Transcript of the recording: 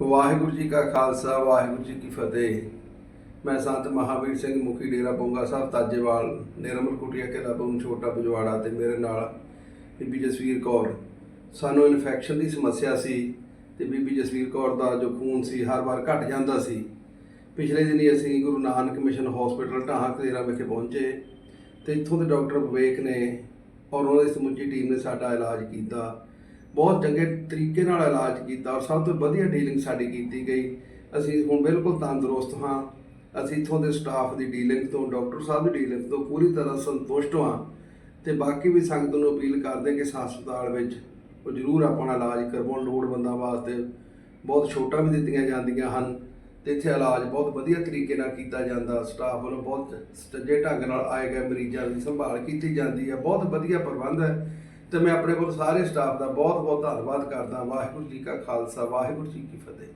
ਵਾਹਿਗੁਰੂ ਜੀ ਕਾ ਖਾਲਸਾ, ਵਾਹਿਗੁਰੂ ਜੀ ਕੀ ਫਤਿਹ। ਮੈਂ ਸੰਤ ਮਹਾਵੀਰ ਸਿੰਘ ਮੁਖੀ ਡੇਰਾ ਬੋਂਗਾ ਸਾਹਿਬ ਤਾਜੇਵਾਲ, ਨਿਰਮਲ ਕੁਟੀਆ ਕੇ ਲਾਬੋਂ ਛੋਟਾ ਬਜਵਾੜਾ ਤੇ ਮੇਰੇ ਨਾਲ ਬੀਬੀ ਜਸਵੀਰ ਕੌਰ। ਸਾਨੂੰ ਇਨਫੈਕਸ਼ਨ ਦੀ ਸਮੱਸਿਆ ਸੀ ਤੇ ਬੀਬੀ ਜਸਵੀਰ ਕੌਰ ਦਾ ਜੋ ਖੂਨ ਸੀ ਹਰ ਵਾਰ ਘਟ ਜਾਂਦਾ ਸੀ। ਪਿਛਲੇ ਦਿਨੀ ਅਸੀਂ ਗੁਰੂ ਨਾਨਕ ਮਿਸ਼ਨ ਹਸਪੀਟਲ ਢਾਹਾਂ ਕਲੇਰਾ ਵਿਖੇ ਪਹੁੰਚੇ ਤੇ ਇੱਥੋਂ ਦੇ ਡਾਕਟਰ ਵਿਵੇਕ ਨੇ ਔਰ ਉਹਨਾਂ ਦੀ ਸਮੁੱਚੀ ਟੀਮ ਨੇ ਸਾਡਾ ਇਲਾਜ ਕੀਤਾ। ਬਹੁਤ ਚੰਗੇ ਤਰੀਕੇ ਨਾਲ ਇਲਾਜ ਕੀਤਾ ਔਰ ਸਭ ਤੋਂ ਵਧੀਆ ਡੀਲਿੰਗ ਸਾਡੀ ਕੀਤੀ ਗਈ। ਅਸੀਂ ਹੁਣ ਬਿਲਕੁਲ ਤੰਦਰੁਸਤ ਹਾਂ। ਅਸੀਂ ਇੱਥੋਂ ਦੇ ਸਟਾਫ ਦੀ ਡੀਲਿੰਗ ਤੋਂ, ਡਾਕਟਰ ਸਾਹਿਬ ਦੀ ਡੀਲਿੰਗ ਤੋਂ ਪੂਰੀ ਤਰ੍ਹਾਂ ਸੰਤੁਸ਼ਟ ਹਾਂ ਤੇ ਬਾਕੀ ਵੀ ਸੰਗਤ ਨੂੰ ਅਪੀਲ ਕਰਦੇ ਕਿ ਇਸ ਹਸਪਤਾਲ ਵਿੱਚ ਉਹ ਜ਼ਰੂਰ ਆਪਣਾ ਇਲਾਜ ਕਰਵਾਉਣ ਲੋੜਵੰਦਾਂ ਵਾਸਤੇ ਬਹੁਤ ਛੋਟਾਂ ਵੀ ਦਿੱਤੀਆਂ ਜਾਂਦੀਆਂ ਹਨ ਤੇ ਇੱਥੇ ਇਲਾਜ ਬਹੁਤ ਵਧੀਆ ਤਰੀਕੇ ਨਾਲ ਕੀਤਾ ਜਾਂਦਾ। ਸਟਾਫ ਵੱਲੋਂ ਬਹੁਤ ਸਟੱਜੇ ਢੰਗ ਨਾਲ ਆਏ ਗਏ ਮਰੀਜ਼ਾਂ ਦੀ ਸੰਭਾਲ ਕੀਤੀ ਜਾਂਦੀ ਹੈ। ਬਹੁਤ ਵਧੀਆ ਪ੍ਰਬੰਧ ਹੈ। ਤੇ ਮੈਂ ਆਪਣੇ ਕੋਲ ਸਾਰੇ ਸਟਾਫ ਦਾ ਬਹੁਤ ਬਹੁਤ ਧੰਨਵਾਦ ਕਰਦਾ। ਵਾਹਿਗੁਰੂ ਜੀ ਕਾ ਖਾਲਸਾ, ਵਾਹਿਗੁਰੂ ਜੀ ਕੀ ਫਤਿਹ।